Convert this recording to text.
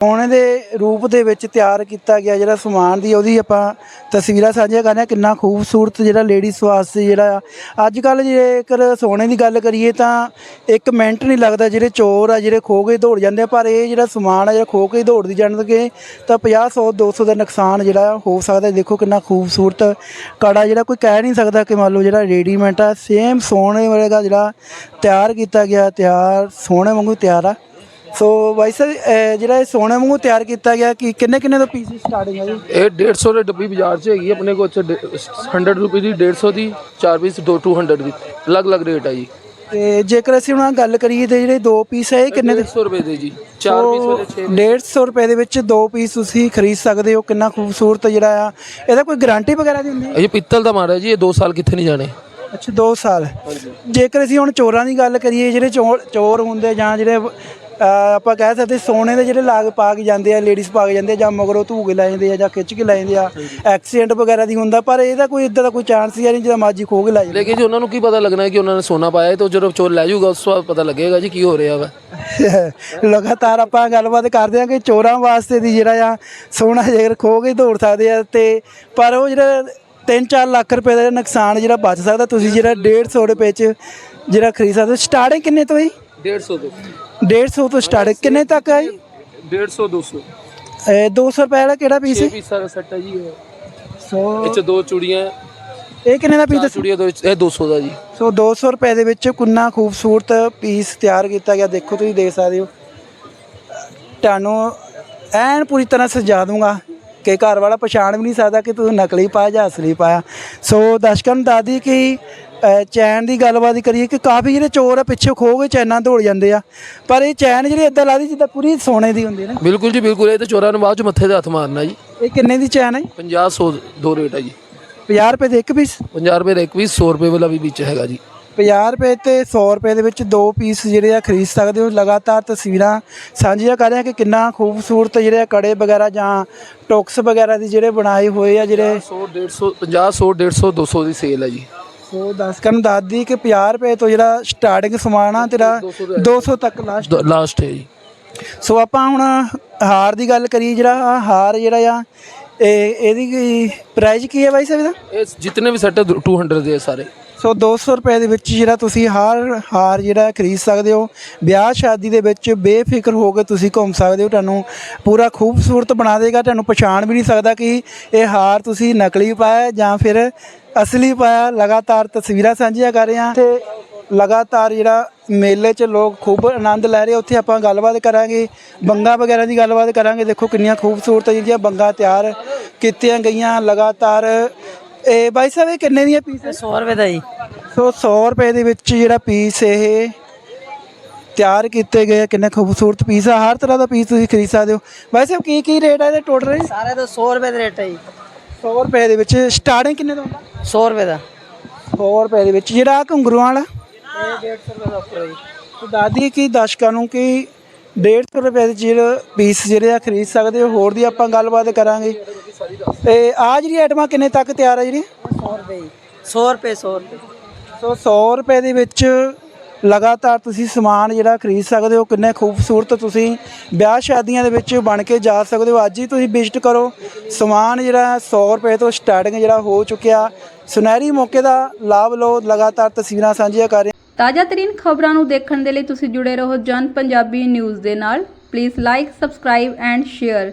ਸੋਨੇ ਦੇ ਰੂਪ ਦੇ ਵਿੱਚ ਤਿਆਰ ਕੀਤਾ ਗਿਆ ਜਿਹੜਾ ਸਮਾਨ ਦੀ ਉਹਦੀ ਆਪਾਂ ਤਸਵੀਰਾਂ ਸਾਂਝੀਆਂ ਕਰਦੇ ਹਾਂ ਕਿੰਨਾ ਖੂਬਸੂਰਤ ਜਿਹੜਾ ਲੇਡੀਜ਼ ਵਾਸਤੇ ਜਿਹੜਾ ਆ ਅੱਜ ਕੱਲ ਜੇਕਰ ਸੋਨੇ ਦੀ ਗੱਲ ਕਰੀਏ ਤਾਂ ਇੱਕ ਮਿੰਟ ਨਹੀਂ ਲੱਗਦਾ ਜਿਹੜੇ ਚੋਰ ਆ, ਜਿਹੜੇ ਖੋ ਕੇ ਦੌੜ ਜਾਂਦੇ ਆ, ਪਰ ਇਹ ਜਿਹੜਾ ਸਮਾਨ ਆ, ਜਿਹੜਾ ਖੋ ਕੇ ਦੌੜਦੀ ਜਾਣਗੇ ਤਾਂ 50 100 200 ਦਾ ਨੁਕਸਾਨ ਜਿਹੜਾ ਹੋ ਸਕਦਾ ਦੇਖੋ ਕਿੰਨਾ ਖੂਬਸੂਰਤ ਕੜਾ ਜਿਹੜਾ ਕੋਈ ਕਹਿ ਨਹੀਂ ਸਕਦਾ ਕਿ ਮੰਨ ਲਓ ਜਿਹੜਾ ਰੈਡੀਮੇਡ ਆ ਸੇਮ ਸੋਨੇ ਵਰਗਾ ਜਿਹੜਾ ਤਿਆਰ ਕੀਤਾ ਗਿਆ, ਤਿਆਰ ਸੋਨੇ ਵਾਂਗੂ ਤਿਆਰ ਆ। ਸੋ ਬਾਈ ਸਾਹਿਬ ਅਹ ਜਿਹੜਾ ਇਹ ਸੋਨੇ ਵਾਂਗੂ ਤਿਆਰ ਕੀਤਾ ਗਿਆ ਕਿ ਕਿੰਨੇ ਕਿੰਨੇ ਤੋਂ ਪੀਸ ਸਟਾਰਟਿੰਗ ਹੈ ਜੀ? ਇਹ 150 ਦੇ ਡੱਬੀ ਬਾਜ਼ਾਰ 'ਚ ਹੈਗੀ ਆਪਣੇ ਕੋਲ ਇੱਥੇ ਡੇ- 100 ਰੁਪਏ ਦੀ 150 ਦੀ 4 ਪੀਸ 2 200 ਦੀ। ਅਲੱਗ-ਅਲੱਗ ਰੇਟ ਹੈ ਜੀ। ਤੇ ਜੇਕਰ ਅਸੀਂ ਹੁਣ ਗੱਲ ਕਰੀਏ ਤੇ ਜਿਹੜੇ ਦੋ ਪੀਸ ਹੈ ਇਹ ਕਿੰਨੇ ਦੇ? 150 ਰੁਪਏ ਦੇ ਜੀ 4 ਪੀਸ ਵਾਲੇ 6 150 ਰੁਪਏ ਦੇ ਵਿੱਚ ਦੋ ਪੀਸ ਤੁਸੀਂ ਖਰੀਦ ਸਕਦੇ ਹੋ ਕਿੰਨਾ ਖੂਬਸੂਰਤ ਜਿਹੜਾ ਆ। ਇਹਦਾ ਕੋਈ ਗਾਰੰਟੀ ਵਗੈਰਾ ਦੀ ਹੁੰਦੀ ਹੈ? ਇਹ ਪਿੱਤਲ ਦਾ ਮਾਰਾ ਜੀ ਇਹ 2 ਸਾਲ ਕਿੱਥੇ ਨਹੀਂ ਜਾਣੇ। ਅੱਛਾ 2 ਸਾਲ। ਜੇਕਰ ਅਸੀਂ ਹੁਣ ਚੋਰਾਂ ਦੀ ਗੱਲ ਕਰੀਏ ਜਿਹੜੇ ਚੋਰ ਚੋਰ ਹੁੰਦੇ ਜਾਂ ਜਿਹੜੇ ਆਪਾਂ ਕਹਿ ਸਕਦੇ ਸੋਨੇ ਦੇ ਜਿਹੜੇ ਲਾਗ ਪਾ ਕੇ ਜਾਂਦੇ ਆ ਲੇਡੀਜ਼ ਪਾ ਕੇ ਜਾਂਦੇ ਆ ਜਾਂ ਮਗਰੋਂ ਧੂ ਕੇ ਲੈ ਜਾਂਦੇ ਆ ਜਾਂ ਖਿੱਚ ਕੇ ਲੈ ਜਾਂਦੇ ਆ ਐਕਸੀਡੈਂਟ ਵਗੈਰਾ ਦੀ ਹੁੰਦਾ ਪਰ ਇਹਦਾ ਕੋਈ ਇਦਾਂ ਦਾ ਕੋਈ ਚਾਂਸ ਹੀ ਨਹੀਂ ਜਿਹਦਾ ਮਾਜੀ ਖੋ ਕੇ ਲੈ ਜਾਵੇ। ਲੇਕਿਨ ਜੀ ਉਹਨਾਂ ਨੂੰ ਕੀ ਪਤਾ ਲੱਗਣਾ ਕਿ ਉਹਨਾਂ ਨੇ ਸੋਨਾ ਪਾਇਆ ਤਾਂ ਜਦੋਂ ਚੋਰ ਲੈ ਜਾਊਗਾ ਉਸ ਤੋਂ ਪਤਾ ਲੱਗੇਗਾ ਜੀ ਕੀ ਹੋ ਰਿਹਾ ਵਾ। ਲਗਾਤਾਰ ਆਪਾਂ ਗੱਲਬਾਤ ਕਰਦੇ ਹਾਂ ਕਿ ਚੋਰਾਂ ਵਾਸਤੇ ਦੀ ਜਿਹੜਾ ਆ ਸੋਨਾ ਜੇਕਰ ਖੋ ਕੇ ਦੌੜ ਸਕਦੇ ਆ ਤੇ ਪਰ ਉਹ ਜਿਹੜਾ 3-4 ਲੱਖ ਰੁਪਏ ਦਾ ਨੁਕਸਾਨ ਜਿਹੜਾ ਬਚ ਸਕਦਾ ਤੁਸੀਂ ਜਿਹੜਾ 150 ਰੁਪਏ ਚ ਜਿਹੜਾ ਖਰੀਦ ਸਕਦੇ ਸਟਾਰਟਿੰਗ ਕਿੰਨੇ ਤੋਂ ਹੈ 150 ਤੋਂ। 150 ਤੋਂ ਸਟਾਰਟ ਕਿੰਨੇ ਤੱਕ ਹੈ 150 200 ਇਹ 200 ਰੁਪਏ ਵਾਲਾ ਕਿਹੜਾ ਪੀਸ 6 ਹੈ ਪੀਸਾਂ ਦਾ ਸੈੱਟ ਹੈ ਜੀ ਇਹ। ਸੋ ਇਹ 'ਚ ਦੋ ਚੂੜੀਆਂ। ਇਹ ਕਿੰਨੇ ਦਾ ਪੀਸ ਚਾਰ ਚੂੜੀਆਂ ਦੋ ਇਹ 200 ਦਾ ਜੀ। ਸੋ 200 ਰੁਪਏ ਦੇ ਵਿੱਚ ਕਿੰਨਾ ਖੂਬਸੂਰਤ ਪੀਸ ਤਿਆਰ ਕੀਤਾ ਗਿਆ। ਦੇਖੋ ਤੁਸੀਂ ਦੇਖ ਸਕਦੇ ਹੋ। ਤੁਹਾਨੂੰ ਐਨ ਪੂਰੀ ਤਰ੍ਹਾਂ ਸਜਾ ਦੂੰਗਾ। ਕਿ ਘਰ ਵਾਲਾ ਪਛਾਣ ਵੀ ਨਹੀਂ ਸਕਦਾ ਕਿ ਤੂੰ ਨਕਲੀ ਪਾਇਆ ਜਾਂ ਅਸਲੀ ਪਾਇਆ। ਸੋ ਦਰਸ਼ਕਾਂ ਨੂੰ ਦੱਸ ਦਈਏ ਕਿ ਚੈਨ ਦੀ ਗੱਲਬਾਤ ਕਰੀਏ ਕਿ ਕਾਫੀ ਜਿਹੜੇ ਚੋਰ ਆ ਪਿੱਛੇ ਖੋ ਕੇ ਚੈਨਾਂ ਦੌੜ ਜਾਂਦੇ ਆ। ਪਰ ਇਹ ਚੈਨ ਜਿਹੜੀ ਇਦਾਂ ਲੱਗਦੀ ਜਿੱਦਾਂ ਪੂਰੀ ਸੋਨੇ ਦੀ ਹੁੰਦੀ ਹੈ ਨਾ। ਬਿਲਕੁਲ ਜੀ ਬਿਲਕੁਲ। ਇਹ ਤਾਂ ਚੋਰਾਂ ਨੂੰ ਬਾਅਦ ਚ ਮੱਥੇ ਤੇ ਹੱਥ ਮਾਰਨਾ ਜੀ। ਇਹ ਕਿੰਨੇ ਦੀ ਚੈਨ ਹੈ 50 100 ਦੋ ਰੇਟ ਹੈ ਜੀ। 50 ਰੁਪਏ ਦੇ ਇੱਕ ਪੀਸ? 50 ਰੁਪਏ ਦਾ ਇੱਕ ਵੀ 100 ਰੁਪਏ ਵਾਲਾ ਵੀ ਵਿੱਚ ਹੈਗਾ ਜੀ। 50 ਰੁਪਏ ਤੇ 100 ਰੁਪਏ ਦੇ ਵਿੱਚ ਦੋ ਪੀਸ ਜਿਹੜੇ ਆ ਖਰੀਦ ਸਕਦੇ ਹੋ। ਲਗਾਤਾਰ ਤਸਵੀਰਾਂ ਸਾਂਝੀਆਂ ਕਰ ਰਹੇ ਹਾਂ ਕਿ ਕਿੰਨਾ ਖੂਬਸੂਰਤ ਜਿਹੜੇ ਆ ਕੜੇ ਵਗੈਰਾ ਜਾਂ ਟੋਕਸ ਵਗੈਰਾ ਦੀ ਜਿਹੜੇ ਬਣਾਏ ਹੋਏ ਆ ਜਿਹੜੇ 100 150 50 100 150 200 ਦੀ ਸੇਲ ਹੈ ਜੀ। ਸੋ ਦੱਸ ਦੀ ਕਿ 50 ਰੁਪਏ ਤੋਂ ਜਿਹੜਾ ਸਟਾਰਟਿੰਗ ਸਮਾਨ ਆ ਤੇਰਾ 200 ਤੱਕ ਲਾਸਟ ਲਾਸਟ ਹੈ ਜੀ। ਸੋ ਆਪਾਂ ਹੁਣ ਹਾਰ ਦੀ ਗੱਲ ਕਰੀਏ ਜਿਹੜਾ ਹਾਰ ਜਿਹੜਾ ਆ ਇਹ ਇਹਦੀ ਪ੍ਰਾਈਸ ਕੀ ਹੈ ਬਾਈ ਸਾਹਿਬ ਇਹਦਾ? ਇਹ ਜਿੰਨੇ ਵੀ ਸੈੱਟ 200 ਦੇ ਸਾਰੇ। ਸੋ 200 ਰੁਪਏ ਦੇ ਵਿੱਚ ਜਿਹੜਾ ਤੁਸੀਂ ਹਾਰ ਹਾਰ ਜਿਹੜਾ ਖਰੀਦ ਸਕਦੇ ਹੋ, ਵਿਆਹ ਸ਼ਾਦੀ ਦੇ ਵਿੱਚ ਬੇਫਿਕਰ ਹੋ ਕੇ ਤੁਸੀਂ ਘੁੰਮ ਸਕਦੇ ਹੋ, ਤੁਹਾਨੂੰ ਪੂਰਾ ਖੂਬਸੂਰਤ ਬਣਾ ਦੇਗਾ, ਤੁਹਾਨੂੰ ਪਛਾਣ ਵੀ ਨਹੀਂ ਸਕਦਾ ਕਿ ਇਹ ਹਾਰ ਤੁਸੀਂ ਨਕਲੀ ਪਾਇਆ ਜਾਂ ਫਿਰ ਅਸਲੀ ਪਾਇਆ। ਲਗਾਤਾਰ ਤਸਵੀਰਾਂ ਸਾਂਝੀਆਂ ਕਰ ਰਹੇ। ਹਾਂ ਤੇ ਲਗਾਤਾਰ ਜਿਹੜਾ ਮੇਲੇ 'ਚ ਲੋਕ ਖੂਬ ਆਨੰਦ ਲੈ ਰਹੇ ਉੱਥੇ ਆਪਾਂ ਗੱਲਬਾਤ ਕਰਾਂਗੇ, ਬੰਗਾ ਵਗੈਰਾ ਦੀ ਗੱਲਬਾਤ ਕਰਾਂਗੇ। ਦੇਖੋ ਕਿੰਨੀਆਂ ਖੂਬਸੂਰਤ ਜਿਹੜੀਆਂ ਬੰਗਾ ਤਿਆਰ ਕੀਤੀਆਂ ਗਈਆਂ, ਲਗਾਤਾਰ ਇਹ ਬਾਈ ਸਾਹਿਬ ਇਹ ਕਿੰਨੇ ਦੀਆਂ ਪੀਸ 100 ਰੁਪਏ ਦਾ ਜੀ। ਸੋ 100 ਰੁਪਏ ਦੇ ਵਿੱਚ ਜਿਹੜਾ ਪੀਸ ਇਹ ਤਿਆਰ ਕੀਤੇ ਗਏ ਆ, ਕਿੰਨੇ ਖੂਬਸੂਰਤ ਪੀਸ ਆ। ਹਰ ਤਰ੍ਹਾਂ ਦਾ ਪੀਸ ਤੁਸੀਂ ਖਰੀਦ ਸਕਦੇ ਹੋ। ਵੈਸੇ ਕੀ ਕੀ ਰੇਟ ਆ ਇਹਦੇ ਟੋਟਲ ਸਾਰੇ ਦਾ 100 ਰੁਪਏ ਦਾ ਰੇਟ ਹੈ ਜੀ। 100 ਰੁਪਏ ਦੇ ਵਿੱਚ। ਸਟਾਰਟਿੰਗ ਕਿੰਨੇ ਤੋਂ ਹੁੰਦਾ? 100 ਰੁਪਏ ਦਾ। 100 ਰੁਪਏ ਦੇ ਵਿੱਚ। ਜਿਹੜਾ ਆਹ ਘੁੰਗਰੂਆਂ ਵਾਲਾ? ਇਹ 150 ਰੁਪਏ ਦਾ ਉੱਪਰ ਹੈ ਜੀ। ਤੇ ਦਾਦੀ ਕੀ ਦਰਸ਼ਕਾਂ ਨੂੰ ਕਿ 150 ਰੁਪਏ ਦੇ ਜਿਹੜੇ ਪੀਸ ਜਿਹੜੇ ਆ ਖਰੀਦ ਸਕਦੇ ਹੋ? ਹੋਰ ਦੀ ਆਪਾਂ ਗੱਲਬਾਤ ਕਰਾਂਗੇ। ਤੇ ਆ ਜਿਹੜੀ ਆਈਟਮਾਂ ਕਿੰਨੇ ਤੱਕ ਤਿਆਰ ਆ ਜਿਹੜੀ? 100 ਰੁਪਏ ਜੀ। 100 ਰੁਪਏ 100 ਰੁਪਏ। ਸੋ 100 ਰੁਪਏ ਦੇ ਵਿੱਚ ਲਗਾਤਾਰ ਤੁਸੀਂ ਸਮਾਨ ਜਿਹੜਾ ਖਰੀਦ ਸਕਦੇ ਹੋ ਕਿੰਨੇ ਖੂਬਸੂਰਤ ਤੁਸੀਂ ਵਿਆਹ ਸ਼ਾਦੀਆਂ ਦੇ ਵਿੱਚ ਬਣ ਕੇ ਜਾ ਸਕਦੇ ਹੋ। ਅੱਜ ਹੀ ਤੁਸੀਂ ਵਿਜ਼ਿਟ ਕਰੋ। ਸਮਾਨ ਜਿਹੜਾ 100 ਰੁਪਏ ਤੋਂ ਸਟਾਰਟਿੰਗ ਜਿਹੜਾ ਹੋ ਚੁੱਕਿਆ। ਸੁਨਹਿਰੀ ਮੌਕੇ ਦਾ ਲਾਭ ਲਓ ਲਗਾਤਾਰ ਤਸਵੀਰਾਂ ਸਾਂਝੀਆਂ ਕਰ ਰਹੇ ਤਾਜ਼ਾ ਤਰੀਨ ਖਬਰਾਂ ਨੂੰ ਦੇਖਣ ਦੇ ਲਈ ਤੁਸੀਂ ਜੁੜੇ ਰਹੋ ਜਨ ਪੰਜਾਬੀ ਨਿਊਜ਼ ਦੇ ਨਾਲ। Please like subscribe and share